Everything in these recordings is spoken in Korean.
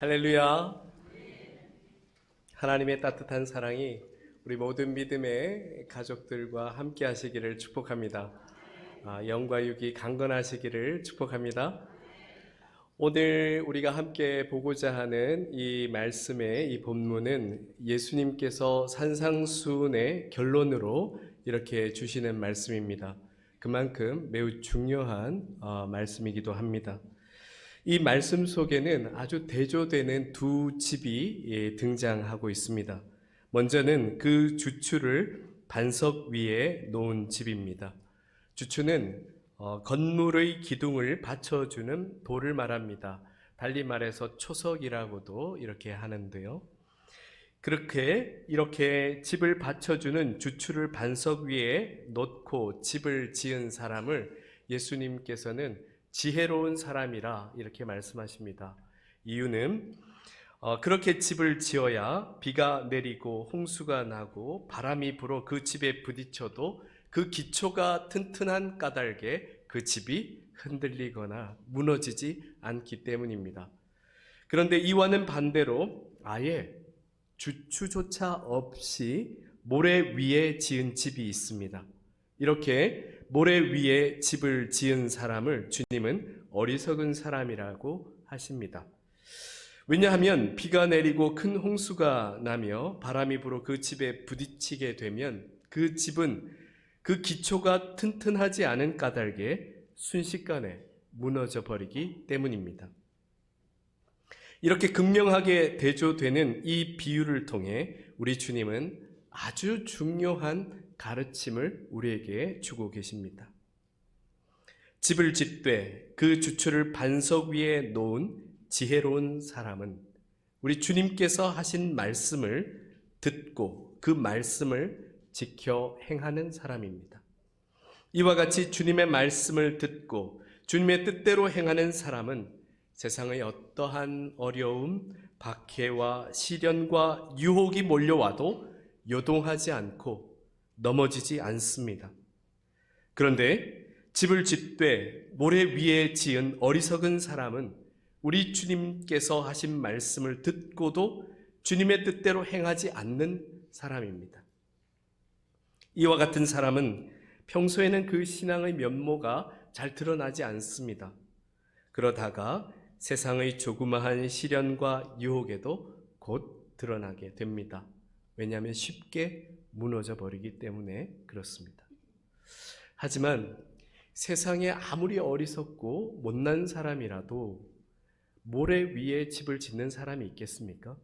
할렐루야. 하나님의 따뜻한 사랑이 우리 모든 믿음의 가족들과 함께 하시기를 축복합니다. 아, 영과 육이 강건하시기를 축복합니다. 오늘 우리가 함께 보고자 하는 이 말씀의 이 본문은 예수님께서 산상수훈의 결론으로 이렇게 주시는 말씀입니다. 그만큼 매우 중요한 어, 말씀이기도 합니다. 이 말씀 속에는 아주 대조되는 두 집이 예, 등장하고 있습니다. 먼저는 그 주추를 반석 위에 놓은 집입니다. 주추는 어, 건물의 기둥을 받쳐주는 돌을 말합니다. 달리 말해서 초석이라고도 이렇게 하는데요. 그렇게 이렇게 집을 받쳐주는 주추를 반석 위에 놓고 집을 지은 사람을 예수님께서는 지혜로운 사람이라 이렇게 말씀하십니다. 이유는 어, 그렇게 집을 지어야 비가 내리고 홍수가 나고 바람이 불어 그 집에 부딪혀도 그 기초가 튼튼한 까닭에 그 집이 흔들리거나 무너지지 않기 때문입니다. 그런데 이와는 반대로 아예 주추조차 없이 모래 위에 지은 집이 있습니다. 이렇게 모래 위에 집을 지은 사람을 주님은 어리석은 사람이라고 하십니다. 왜냐하면 비가 내리고 큰 홍수가 나며 바람이 불어 그 집에 부딪히게 되면 그 집은 그 기초가 튼튼하지 않은 까닭에 순식간에 무너져 버리기 때문입니다. 이렇게 극명하게 대조되는 이 비유를 통해 우리 주님은 아주 중요한 가르침을 우리에게 주고 계십니다. 집을 짓되 그 주추를 반석 위에 놓은 지혜로운 사람은 우리 주님께서 하신 말씀을 듣고 그 말씀을 지켜 행하는 사람입니다. 이와 같이 주님의 말씀을 듣고 주님의 뜻대로 행하는 사람은 세상의 어떠한 어려움, 박해와 시련과 유혹이 몰려와도 요동하지 않고 넘어지지 않습니다. 그런데 집을 짓되 모래 위에 지은 어리석은 사람은 우리 주님께서 하신 말씀을 듣고도 주님의 뜻대로 행하지 않는 사람입니다. 이와 같은 사람은 평소에는 그 신앙의 면모가 잘 드러나지 않습니다. 그러다가 세상의 조그마한 시련과 유혹에도 곧 드러나게 됩니다. 왜냐하면 쉽게 무너져 버리기 때문에 그렇습니다. 하지만 세상에 아무리 어리석고 못난 사람이라도 모래 위에 집을 짓는 사람이 있겠습니까?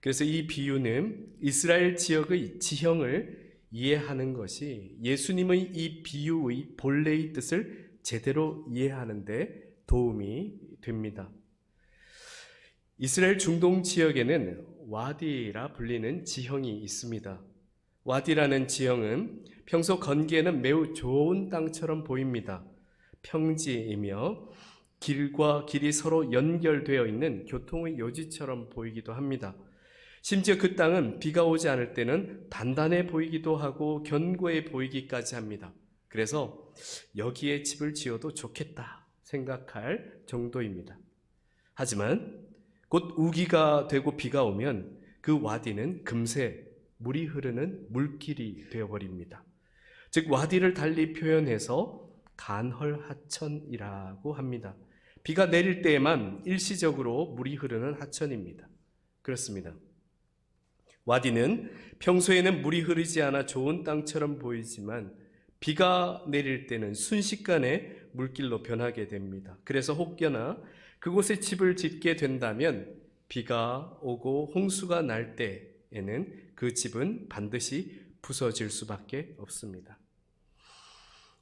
그래서 이 비유는 이스라엘 지역의 지형을 이해하는 것이 예수님의 이 비유의 본래의 뜻을 제대로 이해하는데 도움이 됩니다. 이스라엘 중동 지역에는 와디라 불리는 지형이 있습니다. 와디라는 지형은 평소 건기에는 매우 좋은 땅처럼 보입니다. 평지이며 길과 길이 서로 연결되어 있는 교통의 요지처럼 보이기도 합니다. 심지어 그 땅은 비가 오지 않을 때는 단단해 보이기도 하고 견고해 보이기까지 합니다. 그래서 여기에 집을 지어도 좋겠다 생각할 정도입니다. 하지만 곧 우기가 되고 비가 오면 그 와디는 금세 물이 흐르는 물길이 되어버립니다. 즉 와디를 달리 표현해서 간헐하천이라고 합니다. 비가 내릴 때에만 일시적으로 물이 흐르는 하천입니다. 그렇습니다. 와디는 평소에는 물이 흐르지 않아 좋은 땅처럼 보이지만 비가 내릴 때는 순식간에 물길로 변하게 됩니다. 그래서 혹여나 그곳에 집을 짓게 된다면 비가 오고 홍수가 날 때에는 그 집은 반드시 부서질 수밖에 없습니다.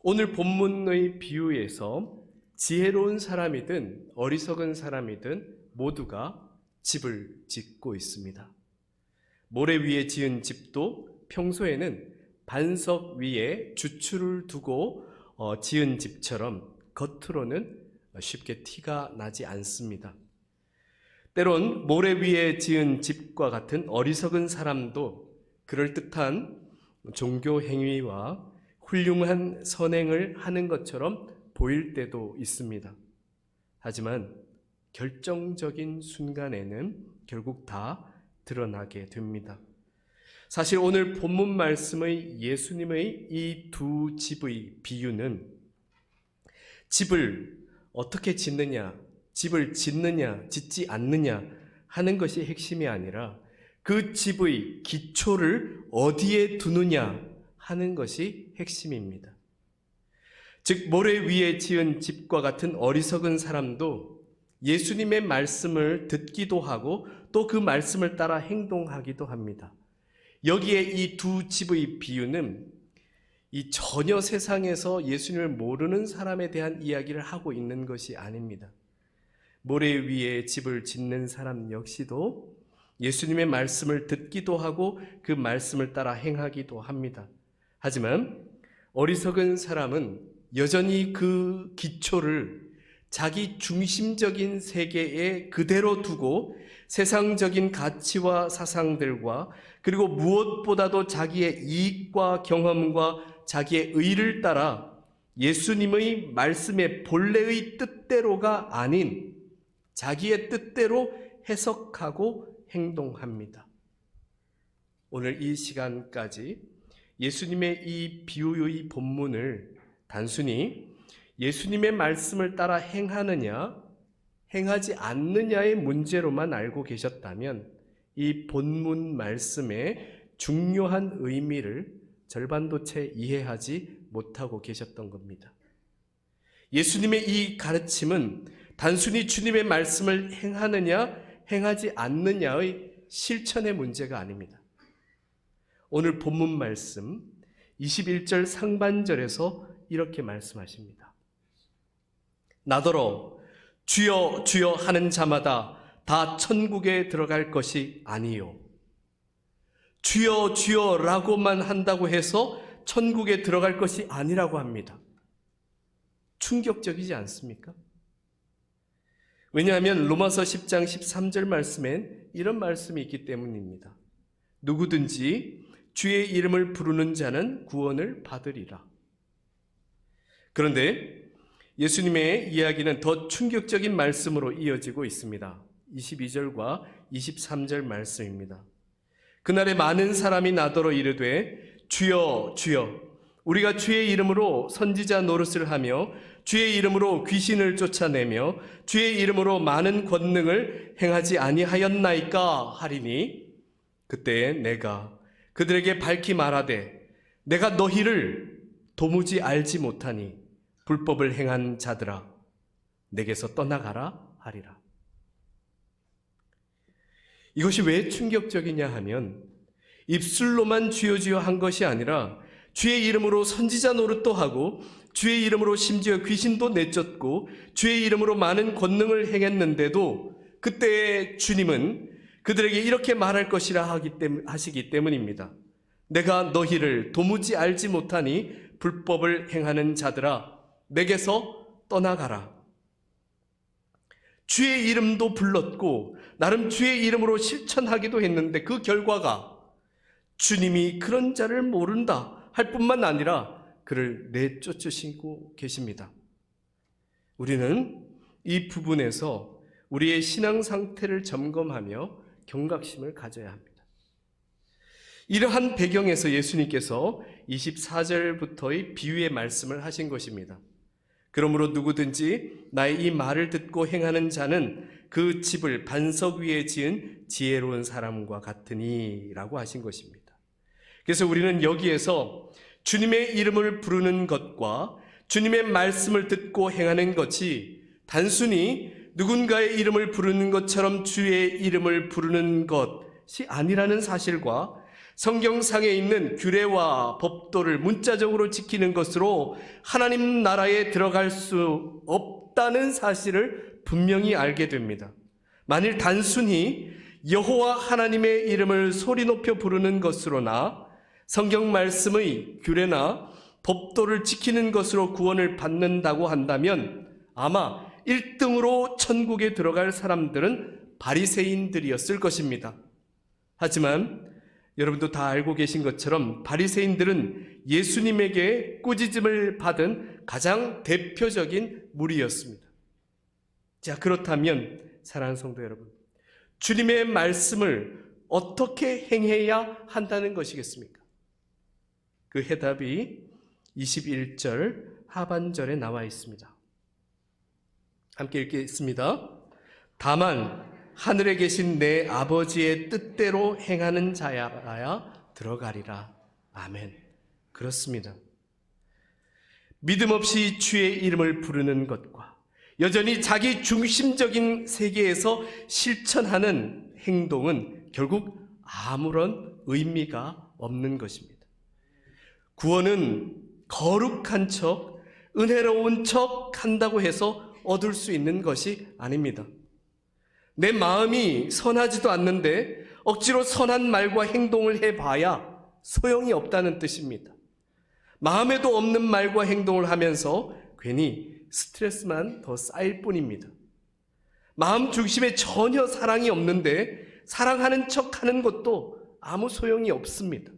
오늘 본문의 비유에서 지혜로운 사람이든 어리석은 사람이든 모두가 집을 짓고 있습니다. 모래 위에 지은 집도 평소에는 반석 위에 주추를 두고 어, 지은 집처럼 겉으로는 쉽게 티가 나지 않습니다. 때론 모래 위에 지은 집과 같은 어리석은 사람도 그럴듯한 종교 행위와 훌륭한 선행을 하는 것처럼 보일 때도 있습니다. 하지만 결정적인 순간에는 결국 다 드러나게 됩니다. 사실 오늘 본문 말씀의 예수님의 이 두 집의 비유는 집을 어떻게 짓느냐, 집을 짓느냐, 짓지 않느냐 하는 것이 핵심이 아니라 그 집의 기초를 어디에 두느냐 하는 것이 핵심입니다. 즉, 모래 위에 지은 집과 같은 어리석은 사람도 예수님의 말씀을 듣기도 하고 또 그 말씀을 따라 행동하기도 합니다. 여기에 이 두 집의 비유는 이 전혀 세상에서 예수님을 모르는 사람에 대한 이야기를 하고 있는 것이 아닙니다. 모래 위에 집을 짓는 사람 역시도 예수님의 말씀을 듣기도 하고 그 말씀을 따라 행하기도 합니다. 하지만 어리석은 사람은 여전히 그 기초를 자기 중심적인 세계에 그대로 두고 세상적인 가치와 사상들과 그리고 무엇보다도 자기의 이익과 경험과 자기의 의를 따라 예수님의 말씀의 본래의 뜻대로가 아닌 자기의 뜻대로 해석하고 행동합니다. 오늘 이 시간까지 예수님의 이 비유의 본문을 단순히 예수님의 말씀을 따라 행하느냐, 행하지 않느냐의 문제로만 알고 계셨다면 이 본문 말씀의 중요한 의미를 절반도 채 이해하지 못하고 계셨던 겁니다. 예수님의 이 가르침은 단순히 주님의 말씀을 행하느냐, 행하지 않느냐의 실천의 문제가 아닙니다. 오늘 본문 말씀 21절 상반절에서 이렇게 말씀하십니다. 나더러 주여 주여 하는 자마다 다 천국에 들어갈 것이 아니요. 주여 주여라고만 한다고 해서 천국에 들어갈 것이 아니라고 합니다. 충격적이지 않습니까? 왜냐하면 로마서 10장 13절 말씀엔 이런 말씀이 있기 때문입니다. 누구든지 주의 이름을 부르는 자는 구원을 받으리라. 그런데 예수님의 이야기는 더 충격적인 말씀으로 이어지고 있습니다. 22절과 23절 말씀입니다. 그날에 많은 사람이 나더러 이르되 주여 주여 우리가 주의 이름으로 선지자 노릇을 하며 주의 이름으로 귀신을 쫓아내며 주의 이름으로 많은 권능을 행하지 아니하였나이까 하리니 그때 내가 그들에게 밝히 말하되 내가 너희를 도무지 알지 못하니 불법을 행한 자들아 내게서 떠나가라 하리라. 이것이 왜 충격적이냐 하면 입술로만 주여 주여 한 것이 아니라 주의 이름으로 선지자 노릇도 하고 주의 이름으로 심지어 귀신도 내쫓고 주의 이름으로 많은 권능을 행했는데도 그때 주님은 그들에게 이렇게 말할 것이라 하시기 때문입니다. 내가 너희를 도무지 알지 못하니 불법을 행하는 자들아 내게서 떠나가라. 주의 이름도 불렀고 나름 주의 이름으로 실천하기도 했는데 그 결과가 주님이 그런 자를 모른다 할 뿐만 아니라 그를 내쫓으시고 계십니다. 우리는 이 부분에서 우리의 신앙 상태를 점검하며 경각심을 가져야 합니다. 이러한 배경에서 예수님께서 24절부터의 비유의 말씀을 하신 것입니다. 그러므로 누구든지 나의 이 말을 듣고 행하는 자는 그 집을 반석 위에 지은 지혜로운 사람과 같으니라고 하신 것입니다. 그래서 우리는 여기에서 주님의 이름을 부르는 것과 주님의 말씀을 듣고 행하는 것이 단순히 누군가의 이름을 부르는 것처럼 주의 이름을 부르는 것이 아니라는 사실과 성경상에 있는 규례와 법도를 문자적으로 지키는 것으로 하나님 나라에 들어갈 수 없다는 사실을 분명히 알게 됩니다. 만일 단순히 여호와 하나님의 이름을 소리 높여 부르는 것으로나 성경 말씀의 규례나 법도를 지키는 것으로 구원을 받는다고 한다면 아마 1등으로 천국에 들어갈 사람들은 바리새인들이었을 것입니다. 하지만 여러분도 다 알고 계신 것처럼 바리새인들은 예수님에게 꾸짖음을 받은 가장 대표적인 무리였습니다. 자, 그렇다면 사랑하는 성도 여러분, 주님의 말씀을 어떻게 행해야 한다는 것이겠습니까? 그 해답이 21절 하반절에 나와 있습니다. 함께 읽겠습니다. 다만 하늘에 계신 내 아버지의 뜻대로 행하는 자야야 들어가리라. 아멘. 그렇습니다. 믿음 없이 주의 이름을 부르는 것과 여전히 자기 중심적인 세계에서 실천하는 행동은 결국 아무런 의미가 없는 것입니다. 구원은 거룩한 척, 은혜로운 척 한다고 해서 얻을 수 있는 것이 아닙니다. 내 마음이 선하지도 않는데 억지로 선한 말과 행동을 해봐야 소용이 없다는 뜻입니다. 마음에도 없는 말과 행동을 하면서 괜히 스트레스만 더 쌓일 뿐입니다. 마음 중심에 전혀 사랑이 없는데 사랑하는 척 하는 것도 아무 소용이 없습니다.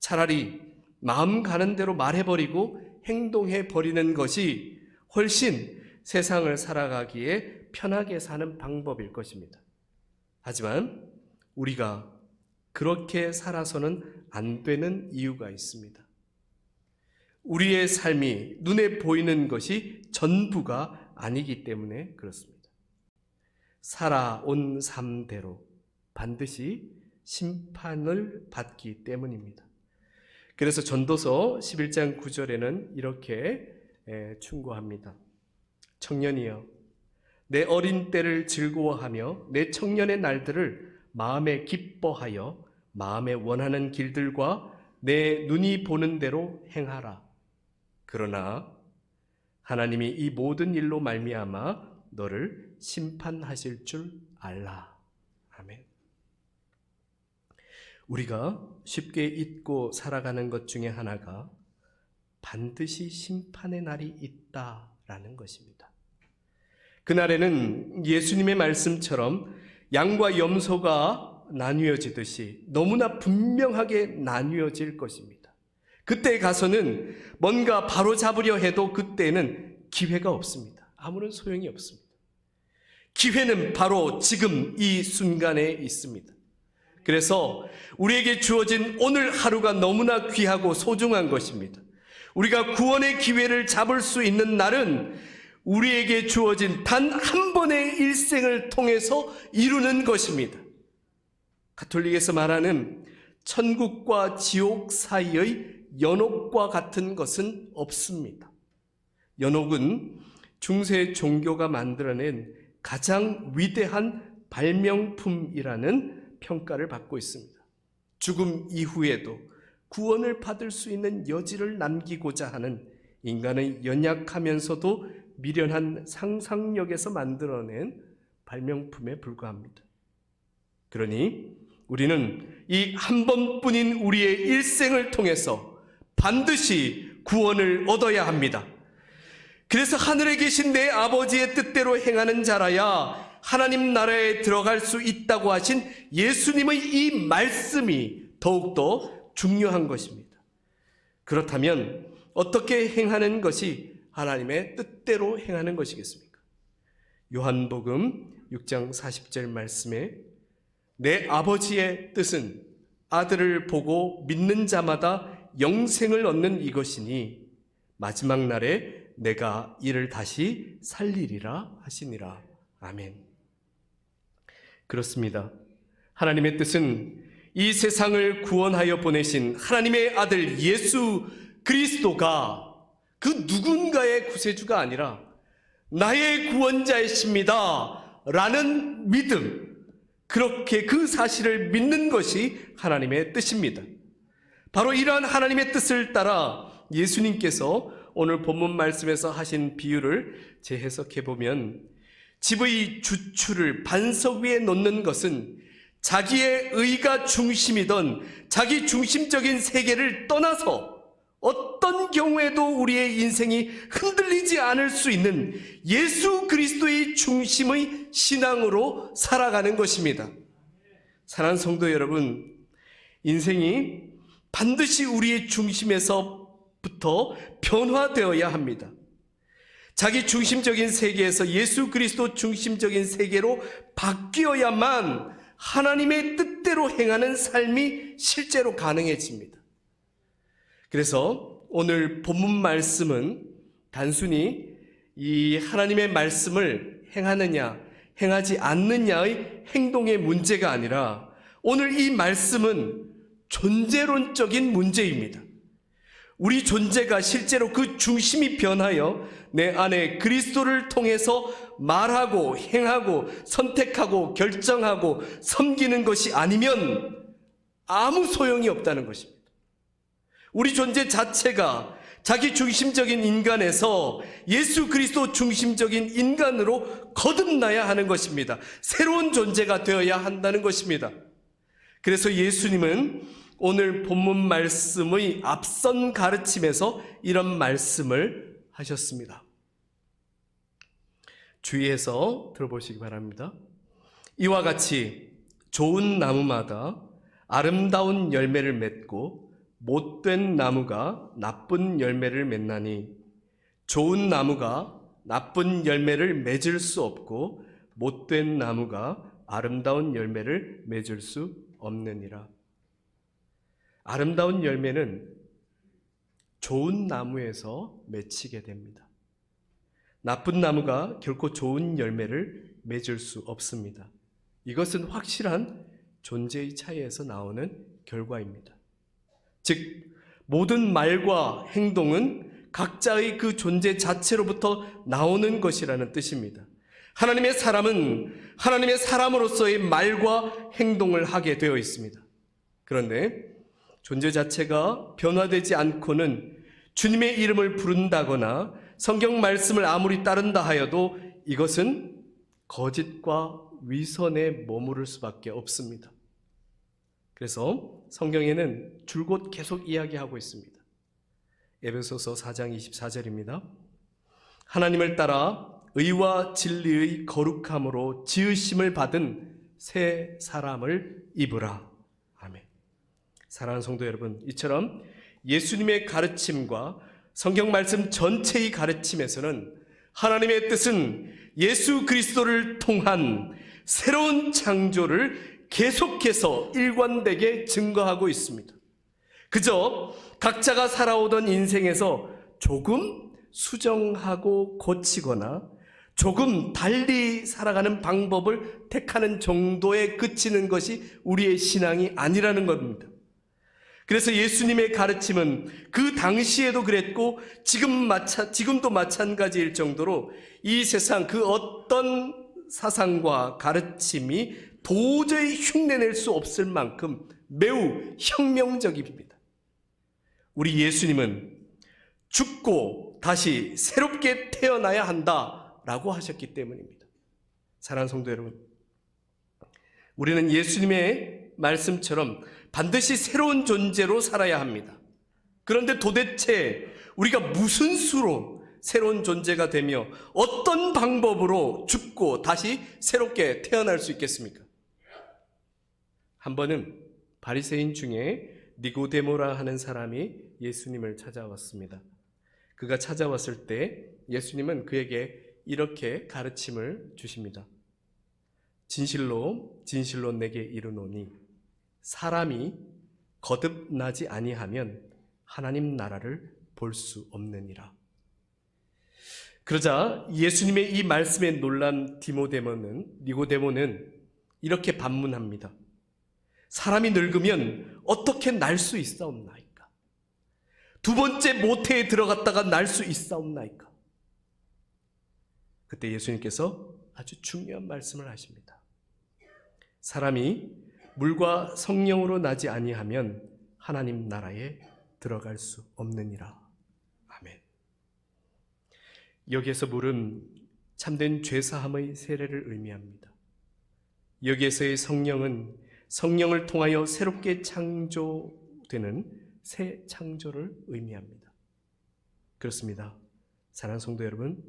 차라리 마음 가는 대로 말해버리고 행동해 버리는 것이 훨씬 세상을 살아가기에 편하게 사는 방법일 것입니다. 하지만 우리가 그렇게 살아서는 안 되는 이유가 있습니다. 우리의 삶이 눈에 보이는 것이 전부가 아니기 때문에 그렇습니다. 살아온 삶대로 반드시 심판을 받기 때문입니다. 그래서 전도서 11장 9절에는 이렇게 충고합니다. 청년이여, 내 어린 때를 즐거워하며 내 청년의 날들을 마음에 기뻐하여 마음에 원하는 길들과 내 눈이 보는 대로 행하라. 그러나 하나님이 이 모든 일로 말미암아 너를 심판하실 줄 알라. 아멘. 우리가 쉽게 잊고 살아가는 것 중에 하나가 반드시 심판의 날이 있다라는 것입니다. 그날에는 예수님의 말씀처럼 양과 염소가 나뉘어지듯이 너무나 분명하게 나뉘어질 것입니다. 그때 가서는 뭔가 바로 잡으려 해도 그때는 기회가 없습니다. 아무런 소용이 없습니다. 기회는 바로 지금 이 순간에 있습니다. 그래서 우리에게 주어진 오늘 하루가 너무나 귀하고 소중한 것입니다. 우리가 구원의 기회를 잡을 수 있는 날은 우리에게 주어진 단 한 번의 일생을 통해서 이루는 것입니다. 가톨릭에서 말하는 천국과 지옥 사이의 연옥과 같은 것은 없습니다. 연옥은 중세 종교가 만들어낸 가장 위대한 발명품이라는 평가를 받고 있습니다. 죽음 이후에도 구원을 받을 수 있는 여지를 남기고자 하는 인간의 연약하면서도 미련한 상상력에서 만들어낸 발명품에 불과합니다. 그러니 우리는 이 한 번뿐인 우리의 일생을 통해서 반드시 구원을 얻어야 합니다. 그래서 하늘에 계신 내 아버지의 뜻대로 행하는 자라야 하나님 나라에 들어갈 수 있다고 하신 예수님의 이 말씀이 더욱더 중요한 것입니다. 그렇다면 어떻게 행하는 것이 하나님의 뜻대로 행하는 것이겠습니까? 요한복음 6장 40절 말씀에 내 아버지의 뜻은 아들을 보고 믿는 자마다 영생을 얻는 이것이니 마지막 날에 내가 이를 다시 살리리라 하시니라. 아멘. 그렇습니다. 하나님의 뜻은 이 세상을 구원하여 보내신 하나님의 아들 예수 그리스도가 그 누군가의 구세주가 아니라 나의 구원자이십니다. 라는 믿음, 그렇게 그 사실을 믿는 것이 하나님의 뜻입니다. 바로 이러한 하나님의 뜻을 따라 예수님께서 오늘 본문 말씀에서 하신 비유를 재해석해 보면 집의 주추를 반석 위에 놓는 것은 자기의 의가 중심이던 자기 중심적인 세계를 떠나서 어떤 경우에도 우리의 인생이 흔들리지 않을 수 있는 예수 그리스도의 중심의 신앙으로 살아가는 것입니다. 사랑하는 성도 여러분, 인생이 반드시 우리의 중심에서부터 변화되어야 합니다. 자기 중심적인 세계에서 예수 그리스도 중심적인 세계로 바뀌어야만 하나님의 뜻대로 행하는 삶이 실제로 가능해집니다. 그래서 오늘 본문 말씀은 단순히 이 하나님의 말씀을 행하느냐, 행하지 않느냐의 행동의 문제가 아니라 오늘 이 말씀은 존재론적인 문제입니다. 우리 존재가 실제로 그 중심이 변하여 내 안에 그리스도를 통해서 말하고 행하고 선택하고 결정하고 섬기는 것이 아니면 아무 소용이 없다는 것입니다. 우리 존재 자체가 자기 중심적인 인간에서 예수 그리스도 중심적인 인간으로 거듭나야 하는 것입니다. 새로운 존재가 되어야 한다는 것입니다. 그래서 예수님은 오늘 본문 말씀의 앞선 가르침에서 이런 말씀을 하셨습니다. 주의해서 들어보시기 바랍니다. 이와 같이 좋은 나무마다 아름다운 열매를 맺고 못된 나무가 나쁜 열매를 맺나니 좋은 나무가 나쁜 열매를 맺을 수 없고 못된 나무가 아름다운 열매를 맺을 수 없느니라. 아름다운 열매는 좋은 나무에서 맺히게 됩니다. 나쁜 나무가 결코 좋은 열매를 맺을 수 없습니다. 이것은 확실한 존재의 차이에서 나오는 결과입니다. 즉, 모든 말과 행동은 각자의 그 존재 자체로부터 나오는 것이라는 뜻입니다. 하나님의 사람은 하나님의 사람으로서의 말과 행동을 하게 되어 있습니다. 그런데 존재 자체가 변화되지 않고는 주님의 이름을 부른다거나 성경 말씀을 아무리 따른다 하여도 이것은 거짓과 위선에 머무를 수밖에 없습니다. 그래서 성경에는 줄곧 계속 이야기하고 있습니다. 에베소서 4장 24절입니다. 하나님을 따라 의와 진리의 거룩함으로 지으심을 받은 새 사람을 입으라. 아멘. 사랑하는 성도 여러분, 이처럼 예수님의 가르침과 성경 말씀 전체의 가르침에서는 하나님의 뜻은 예수 그리스도를 통한 새로운 창조를 계속해서 일관되게 증거하고 있습니다. 그저 각자가 살아오던 인생에서 조금 수정하고 고치거나 조금 달리 살아가는 방법을 택하는 정도에 그치는 것이 우리의 신앙이 아니라는 겁니다. 그래서 예수님의 가르침은 그 당시에도 그랬고 지금 마찬 지금도 마찬가지일 정도로 이 세상 그 어떤 사상과 가르침이 도저히 흉내낼 수 없을 만큼 매우 혁명적입니다. 우리 예수님은 죽고 다시 새롭게 태어나야 한다라고 하셨기 때문입니다. 사랑하는 성도 여러분, 우리는 예수님의 말씀처럼 반드시 새로운 존재로 살아야 합니다. 그런데 도대체 우리가 무슨 수로 새로운 존재가 되며 어떤 방법으로 죽고 다시 새롭게 태어날 수 있겠습니까? 한 번은 바리새인 중에 니고데모라 하는 사람이 예수님을 찾아왔습니다. 그가 찾아왔을 때 예수님은 그에게 이렇게 가르침을 주십니다. 진실로 진실로 내게 이르노니 사람이 거듭나지 아니하면 하나님 나라를 볼 수 없느니라. 그러자 예수님의 이 말씀에 놀란 디모데모는 니고데모는 이렇게 반문합니다. 사람이 늙으면 어떻게 날 수 있사옵나이까? 두 번째 모태에 들어갔다가 날 수 있사옵나이까? 그때 예수님께서 아주 중요한 말씀을 하십니다. 사람이 물과 성령으로 나지 아니하면 하나님 나라에 들어갈 수 없느니라. 아멘. 여기에서 물은 참된 죄사함의 세례를 의미합니다. 여기에서의 성령은 성령을 통하여 새롭게 창조되는 새 창조를 의미합니다. 그렇습니다. 사랑하는 성도 여러분,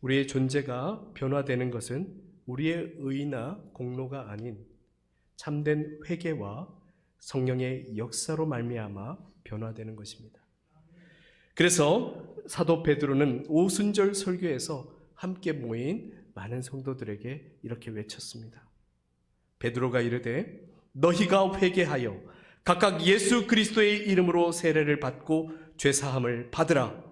우리의 존재가 변화되는 것은 우리의 의나 공로가 아닌 참된 회개와 성령의 역사로 말미암아 변화되는 것입니다. 그래서 사도 베드로는 오순절 설교에서 함께 모인 많은 성도들에게 이렇게 외쳤습니다. 베드로가 이르되 너희가 회개하여 각각 예수 그리스도의 이름으로 세례를 받고 죄 사함을 받으라.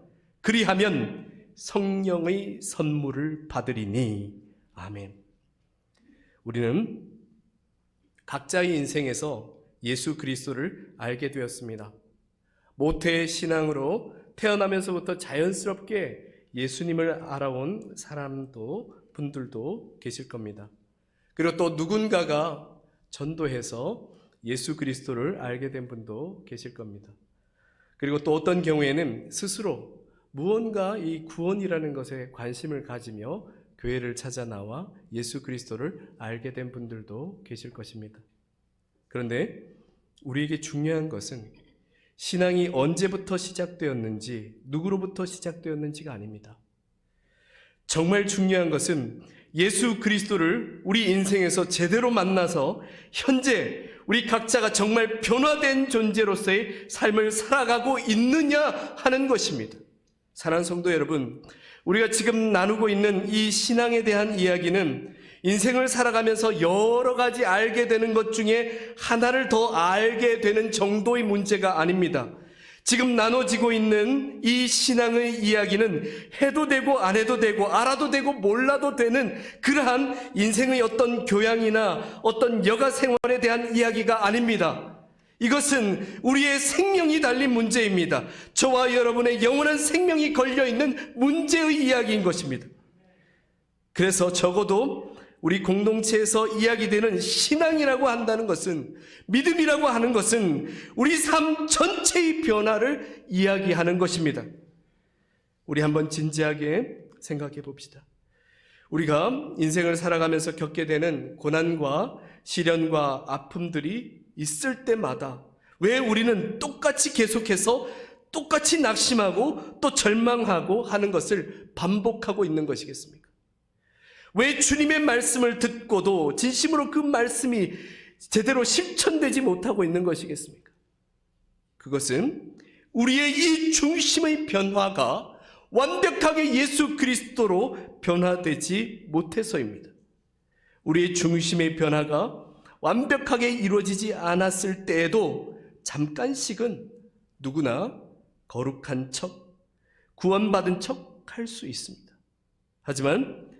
그리하면 성령의 선물을 받으리니 아멘. 우리는 각자의 인생에서 예수 그리스도를 알게 되었습니다. 모태 신앙으로 태어나면서부터 자연스럽게 예수님을 알아온 사람도 분들도 계실 겁니다. 그리고 또 누군가가 전도해서 예수 그리스도를 알게 된 분도 계실 겁니다. 그리고 또 어떤 경우에는 스스로 무언가 이 구원이라는 것에 관심을 가지며 교회를 찾아 나와 예수 그리스도를 알게 된 분들도 계실 것입니다. 그런데 우리에게 중요한 것은 신앙이 언제부터 시작되었는지, 누구로부터 시작되었는지가 아닙니다. 정말 중요한 것은 예수 그리스도를 우리 인생에서 제대로 만나서 현재 우리 각자가 정말 변화된 존재로서의 삶을 살아가고 있느냐 하는 것입니다. 사랑하는 성도 여러분, 우리가 지금 나누고 있는 이 신앙에 대한 이야기는 인생을 살아가면서 여러 가지 알게 되는 것 중에 하나를 더 알게 되는 정도의 문제가 아닙니다. 지금 나눠지고 있는 이 신앙의 이야기는 해도 되고 안 해도 되고 알아도 되고 몰라도 되는 그러한 인생의 어떤 교양이나 어떤 여가 생활에 대한 이야기가 아닙니다. 이것은 우리의 생명이 달린 문제입니다. 저와 여러분의 영원한 생명이 걸려 있는 문제의 이야기인 것입니다. 그래서 적어도 우리 공동체에서 이야기되는 신앙이라고 한다는 것은 믿음이라고 하는 것은 우리 삶 전체의 변화를 이야기하는 것입니다. 우리 한번 진지하게 생각해 봅시다. 우리가 인생을 살아가면서 겪게 되는 고난과 시련과 아픔들이 있을 때마다 왜 우리는 똑같이 계속해서 똑같이 낙심하고 또 절망하고 하는 것을 반복하고 있는 것이겠습니까? 왜 주님의 말씀을 듣고도 진심으로 그 말씀이 제대로 실천되지 못하고 있는 것이겠습니까? 그것은 우리의 이 중심의 변화가 완벽하게 예수 그리스도로 변화되지 못해서입니다. 우리의 중심의 변화가 완벽하게 이루어지지 않았을 때에도 잠깐씩은 누구나 거룩한 척, 구원받은 척 할 수 있습니다. 하지만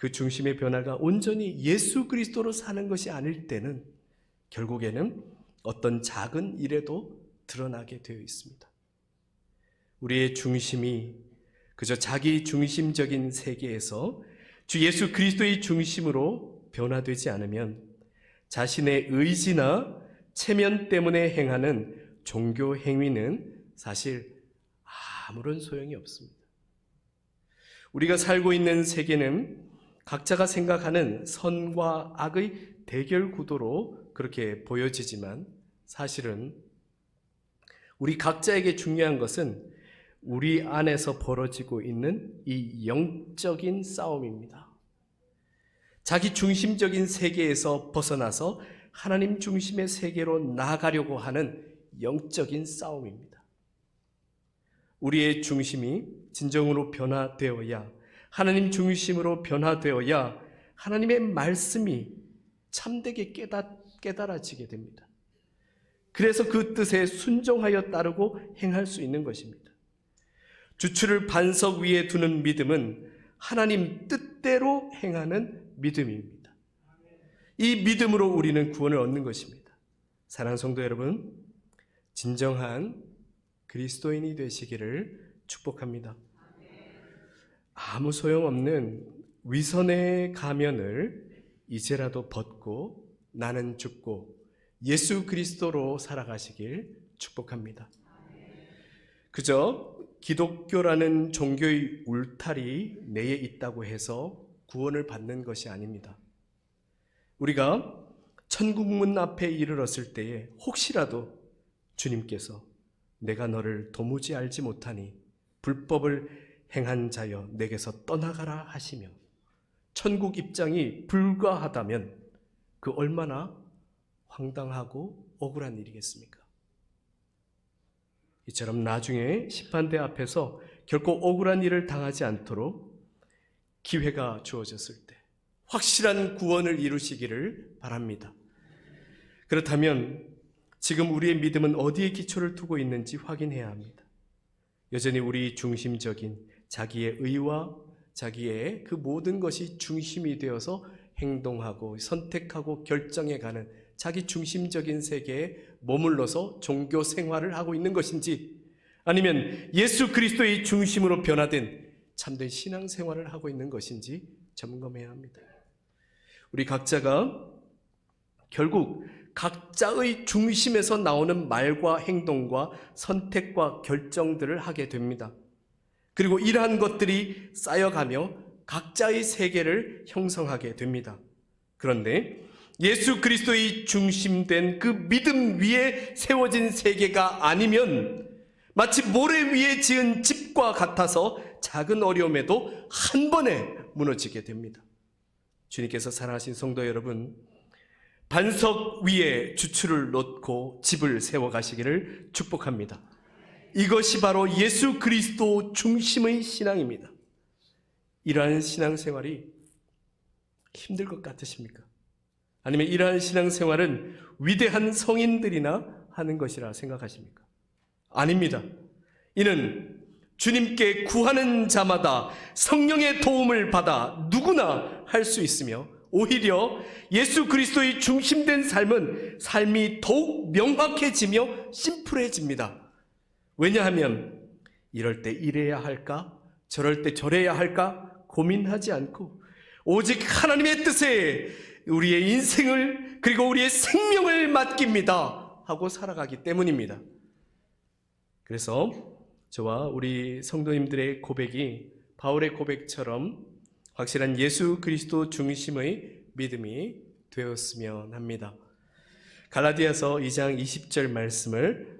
그 중심의 변화가 온전히 예수 그리스도로 사는 것이 아닐 때는 결국에는 어떤 작은 일에도 드러나게 되어 있습니다. 우리의 중심이 그저 자기 중심적인 세계에서 주 예수 그리스도의 중심으로 변화되지 않으면 자신의 의지나 체면 때문에 행하는 종교 행위는 사실 아무런 소용이 없습니다. 우리가 살고 있는 세계는 각자가 생각하는 선과 악의 대결 구도로 그렇게 보여지지만 사실은 우리 각자에게 중요한 것은 우리 안에서 벌어지고 있는 이 영적인 싸움입니다. 자기 중심적인 세계에서 벗어나서 하나님 중심의 세계로 나아가려고 하는 영적인 싸움입니다. 우리의 중심이 진정으로 변화되어야 하나님 중심으로 변화되어야 하나님의 말씀이 참되게 깨달, 깨달아지게 됩니다. 그래서 그 뜻에 순종하여 따르고 행할 수 있는 것입니다. 주추를 반석 위에 두는 믿음은 하나님 뜻대로 행하는 믿음입니다. 이 믿음으로 우리는 구원을 얻는 것입니다. 사랑하는 성도 여러분, 진정한 그리스도인이 되시기를 축복합니다. 아무 소용없는 위선의 가면을 이제라도 벗고 나는 죽고 예수 그리스도로 살아가시길 축복합니다. 그저 기독교라는 종교의 울타리 내에 있다고 해서 구원을 받는 것이 아닙니다. 우리가 천국문 앞에 이르렀을 때에 혹시라도 주님께서 내가 너를 도무지 알지 못하니 불법을 행한 자여 내게서 떠나가라 하시며 천국 입장이 불가하다면 그 얼마나 황당하고 억울한 일이겠습니까? 이처럼 나중에 심판대 앞에서 결코 억울한 일을 당하지 않도록 기회가 주어졌을 때 확실한 구원을 이루시기를 바랍니다. 그렇다면 지금 우리의 믿음은 어디에 기초를 두고 있는지 확인해야 합니다. 여전히 우리 중심적인 자기의 의와 자기의 그 모든 것이 중심이 되어서 행동하고 선택하고 결정해 가는 자기 중심적인 세계에 머물러서 종교 생활을 하고 있는 것인지 아니면 예수 그리스도의 중심으로 변화된 참된 신앙 생활을 하고 있는 것인지 점검해야 합니다. 우리 각자가 결국 각자의 중심에서 나오는 말과 행동과 선택과 결정들을 하게 됩니다. 그리고 이러한 것들이 쌓여가며 각자의 세계를 형성하게 됩니다. 그런데 예수 그리스도의 중심된 그 믿음 위에 세워진 세계가 아니면 마치 모래 위에 지은 집과 같아서 작은 어려움에도 한 번에 무너지게 됩니다. 주님께서 사랑하신 성도 여러분, 반석 위에 주추를 놓고 집을 세워 가시기를 축복합니다. 이것이 바로 예수 그리스도 중심의 신앙입니다. 이러한 신앙생활이 힘들 것 같으십니까? 아니면 이러한 신앙생활은 위대한 성인들이나 하는 것이라 생각하십니까? 아닙니다. 이는 주님께 구하는 자마다 성령의 도움을 받아 누구나 할 수 있으며 오히려 예수 그리스도의 중심된 삶은 삶이 더욱 명확해지며 심플해집니다. 왜냐하면 이럴 때 이래야 할까? 저럴 때 저래야 할까? 고민하지 않고 오직 하나님의 뜻에 우리의 인생을 그리고 우리의 생명을 맡깁니다. 하고 살아가기 때문입니다. 그래서 저와 우리 성도님들의 고백이 바울의 고백처럼 확실한 예수 그리스도 중심의 믿음이 되었으면 합니다. 갈라디아서 2장 20절 말씀을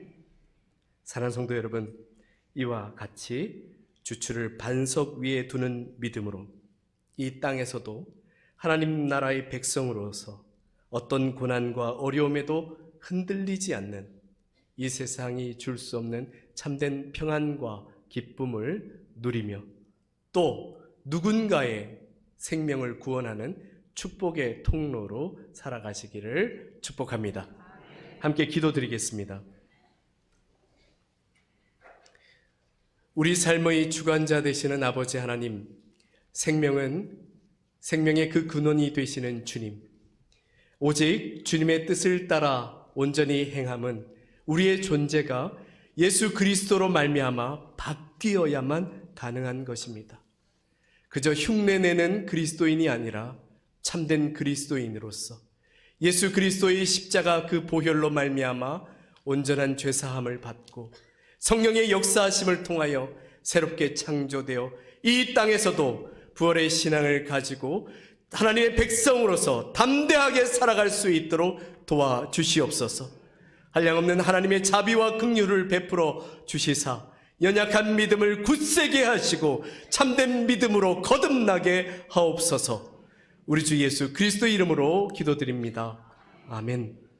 사랑하는 성도 여러분, 이와 같이 주추를 반석 위에 두는 믿음으로 이 땅에서도 하나님 나라의 백성으로서 어떤 고난과 어려움에도 흔들리지 않는 이 세상이 줄 수 없는 참된 평안과 기쁨을 누리며 또 누군가의 생명을 구원하는 축복의 통로로 살아가시기를 축복합니다. 함께 기도드리겠습니다. 우리 삶의 주관자 되시는 아버지 하나님, 생명은 생명의 그 근원이 되시는 주님. 오직 주님의 뜻을 따라 온전히 행함은 우리의 존재가 예수 그리스도로 말미암아 바뀌어야만 가능한 것입니다. 그저 흉내내는 그리스도인이 아니라 참된 그리스도인으로서 예수 그리스도의 십자가 그 보혈로 말미암아 온전한 죄 사함을 받고 성령의 역사하심을 통하여 새롭게 창조되어 이 땅에서도 부활의 신앙을 가지고 하나님의 백성으로서 담대하게 살아갈 수 있도록 도와 주시옵소서. 한량없는 하나님의 자비와 긍휼을 베풀어 주시사 연약한 믿음을 굳세게 하시고 참된 믿음으로 거듭나게 하옵소서. 우리 주 예수 그리스도 이름으로 기도드립니다. 아멘.